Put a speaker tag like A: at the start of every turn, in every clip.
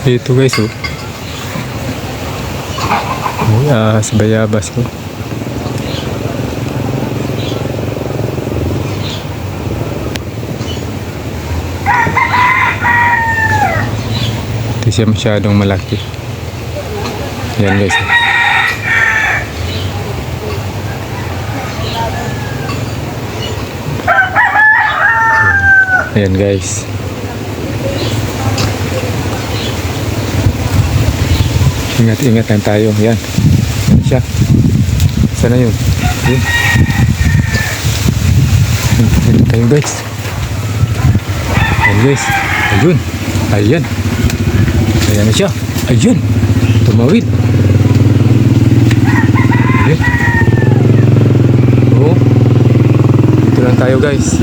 A: Dito guys, oh. May ahas bayabas ko. Hindi siya masyadong malaki. Yan guys. oh. Ayan guys. Ingat-ingat lang tayo. Yan. Yan siya. Sana yun. Yun. Ingat tayo guys. Ayan guys. Ayun. Ayan. Ayan na siya. Ayun. Tumawid. Ayan. Oo. Dito lang tayo guys.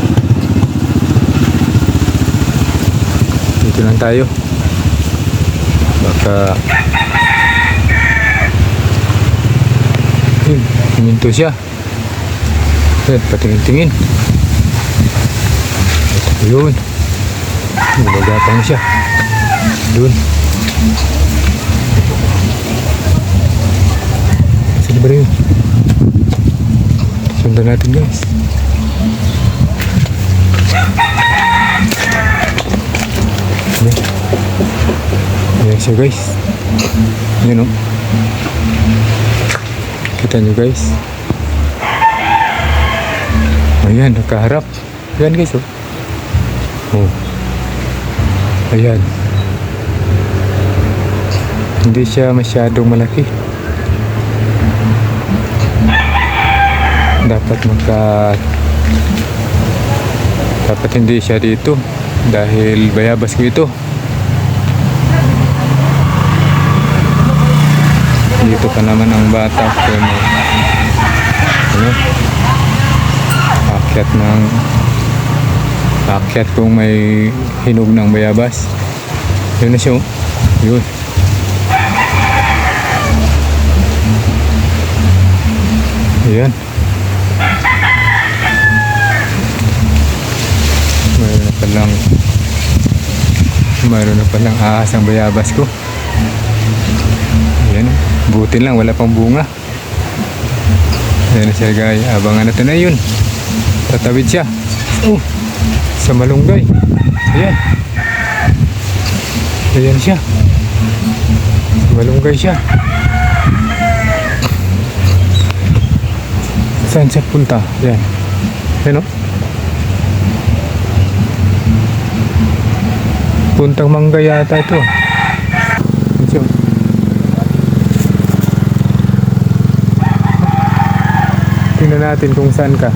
A: Dito lang tayo. Baka Yun, huminto siya. Yun, patingin-tingin. Yun. Nagagapang siya. Doon. Sino ba rin? Sundan natin guys. Ayan. Ayan siya guys. Ayan o. Kita nyo guys. Ayan, nakaharap. Ayan guys oh. Oh. Ayan. Hindi siya masyadong malaki. Dapat magka... Dapat hindi siya dito. Dahil bayabas ko ito. Dito pa naman ang bata mo. Ano? Akyat ng akyat kung may hinog ng bayabas. Yun na siya. oh. Yun. Ayan. Mayroon na palang mayroon na palang ahas ang bayabas ko. Buti lang, wala pang bunga. Ayan siya guys. Abangan natin na yun. Tatawid siya. Oh, sa malunggay. Ayan. Ayan siya. Sa malunggay siya. Saan siya punta? Ayan. Ayan o. Puntang mangga yata ito. Ayan siya. oh. Tingnan natin kung saan ka.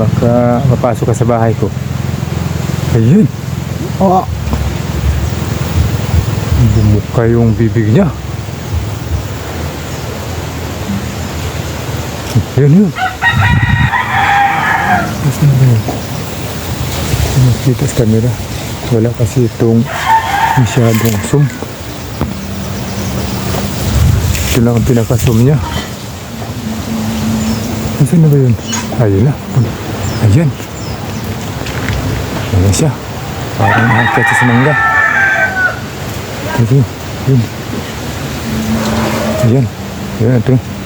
A: Baka mapasok ka sa bahay ko. Ayun. Oh. Bumuka yung bibig niya. Ayun yun. Nasaan ba yun? Nakita sa camera. Wala kasi itong masyadong zoom. Ito lang ang pinaka-zoom niya. Nasaan na ba yun? Ayun na. Ayan. Ayan siya. Parang siya sa mangga. Ito. Yun. Ayan. Ayan ito.